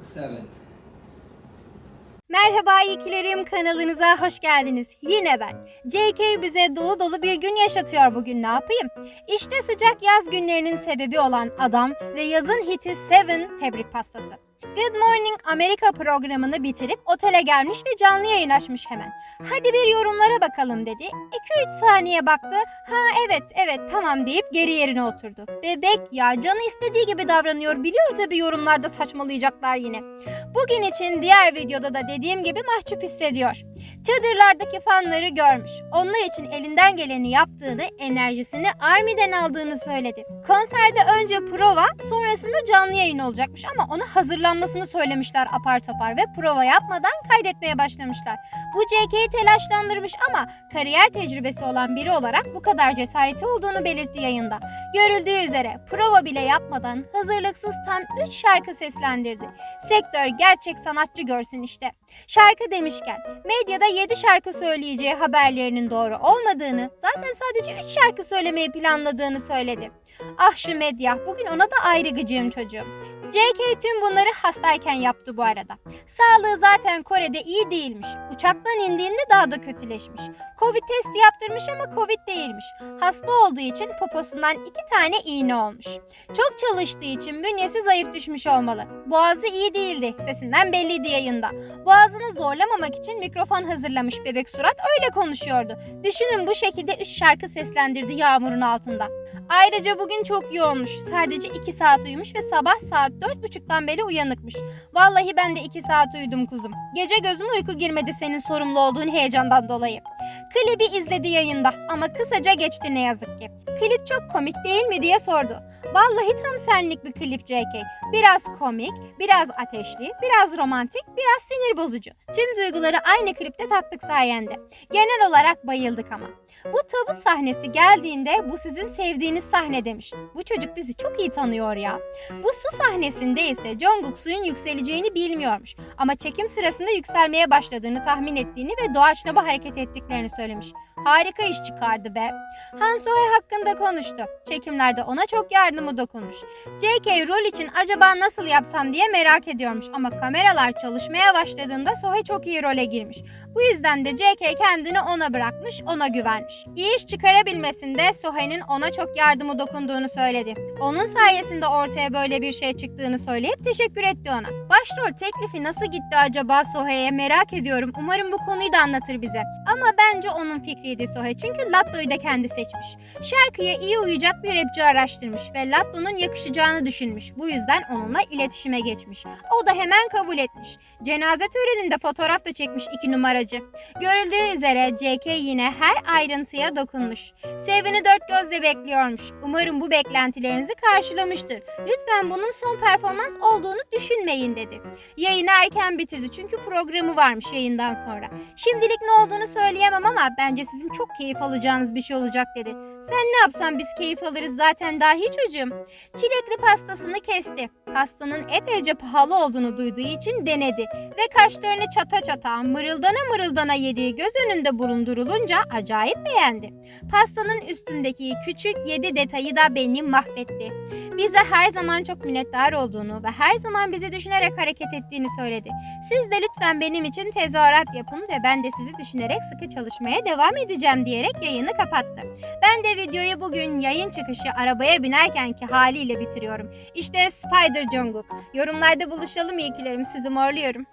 seven. Merhaba iyikilerim kanalınıza hoş geldiniz. Yine ben. JK bize dolu dolu bir gün yaşatıyor bugün ne yapayım? İşte sıcak yaz günlerinin sebebi olan adam ve yazın hiti Seven tebrik pastası. Good Morning Amerika programını bitirip otele gelmiş ve canlı yayın açmış hemen. Hadi bir yorumlara bakalım dedi. 2-3 saniye baktı. Ha evet evet tamam deyip geri yerine oturdu. Bebek ya canı istediği gibi davranıyor. Biliyor tabii yorumlarda saçmalayacaklar yine. Bugün için diğer videoda da dediğim gibi mahcup hissediyor. Çadırlardaki fanları görmüş. Onlar için elinden geleni yaptığını, enerjisini Army'den aldığını söyledi. Konserde önce prova, sonrasında canlı yayın olacakmış ama ona hazırlanmasını söylemişler apar topar ve prova yapmadan kaydetmeye başlamışlar. Bu JK'yi telaşlandırmış ama kariyer tecrübesi olan biri olarak bu kadar cesareti olduğunu belirtti yayında. Görüldüğü üzere prova bile yapmadan hazırlıksız tam 3 şarkı seslendirdi. Sektör gerçek sanatçı görsün işte. Şarkı demişken medyada 7 şarkı söyleyeceği haberlerinin doğru olmadığını, zaten sadece 3 şarkı söylemeyi planladığını söyledi. Ah şu medya, bugün ona da ayrı gıcığım çocuğum. JK tüm bunları hastayken yaptı bu arada. Sağlığı zaten Kore'de iyi değilmiş. Uçaktan indiğinde daha da kötüleşmiş. Covid testi yaptırmış ama Covid değilmiş. Hasta olduğu için poposundan iki tane iğne olmuş. Çok çalıştığı için bünyesi zayıf düşmüş olmalı. Boğazı iyi değildi. Sesinden belliydi yayında. Boğazını zorlamamak için mikrofon hazırlamış bebek surat öyle konuşuyordu. Düşünün bu şekilde 3 şarkı seslendirdi yağmurun altında. Ayrıca bugün çok yoğunmuş. Sadece 2 saat uyumuş ve sabah saat 4.30'dan beri uyanıkmış. Vallahi ben de 2 saat uyudum kuzum. Gece gözüme uyku girmedi senin sorumlu olduğun heyecandan dolayı. Klibi izledi yayında ama kısaca geçti ne yazık ki. Klip çok komik değil mi diye sordu. Vallahi tam senlik bir klip JK. Biraz komik, biraz ateşli, biraz romantik, biraz sinir bozucu. Tüm duyguları aynı klipte tattık sayende. Genel olarak bayıldık ama. Bu tabut sahnesi geldiğinde bu sizin sevdiğiniz sahne demiş. Bu çocuk bizi çok iyi tanıyor ya. Bu su sahnesinde ise Jungkook suyun yükseleceğini bilmiyormuş. Ama çekim sırasında yükselmeye başladığını tahmin ettiğini ve doğaçlama hareket ettiklerini söylemiş. Harika iş çıkardı be. Han Sohye hakkında konuştu. Çekimlerde ona çok yardımı dokunmuş. JK rol için acaba nasıl yapsam diye merak ediyormuş ama kameralar çalışmaya başladığında Sohye çok iyi role girmiş. Bu yüzden de JK kendini ona bırakmış, ona güvenmiş. İyi iş çıkarabilmesinde Sohye'nin ona çok yardımı dokunduğunu söyledi. Onun sayesinde ortaya böyle bir şey çıktığını söyleyip teşekkür etti ona. Başrol teklifi nasıl gitti acaba Sohye'ye merak ediyorum. Umarım bu konuyu da anlatır bize. Ama bence onun fikriydi Sohye çünkü Latto'yu da kendi seçmiş. Şarkıya iyi uyacak bir rapçi araştırmış ve Latto'nun yakışacağını düşünmüş. Bu yüzden onunla iletişime geçmiş. O da hemen kabul etmiş. Cenaze töreninde fotoğraf da çekmiş iki numaracı. Görüldüğü üzere JK yine her ayrıntıya dokunmuş. Sevin'i dört gözle bekliyormuş. Umarım bu beklentilerinizi karşılamıştır. Lütfen bunun son performans olduğunu düşünmeyin dedi. Yayını erken bitirdi çünkü programı varmış yayından sonra. Şimdilik ne olduğunu söyleyemem ama bence sizin çok keyif alacağınız bir şey olacak dedi. Sen ne yapsan biz keyif alırız zaten dahi çocuğum. Çilekli pastasını kesti. Pastanın epeyce pahalı olduğunu duyduğu için denedi ve kaşlarını çata çata mırıldana mırıldana yediği göz önünde bulundurulunca acayip beğendi. Pastanın üstündeki küçük yedi detayı da beni mahvetti. Bize her zaman çok minnettar olduğunu ve her zaman bizi düşünerek hareket ettiğini söyledi. Siz de lütfen benim için tezahürat yapın ve ben de sizi düşünerek sıkı çalışmaya devam edeceğim diyerek yayını kapattı. Ben de videoyu bugün yayın çıkışı arabaya binerkenki haliyle bitiriyorum. İşte Spider Jungkook. Yorumlarda buluşalım iyikilerim sizi morluyorum.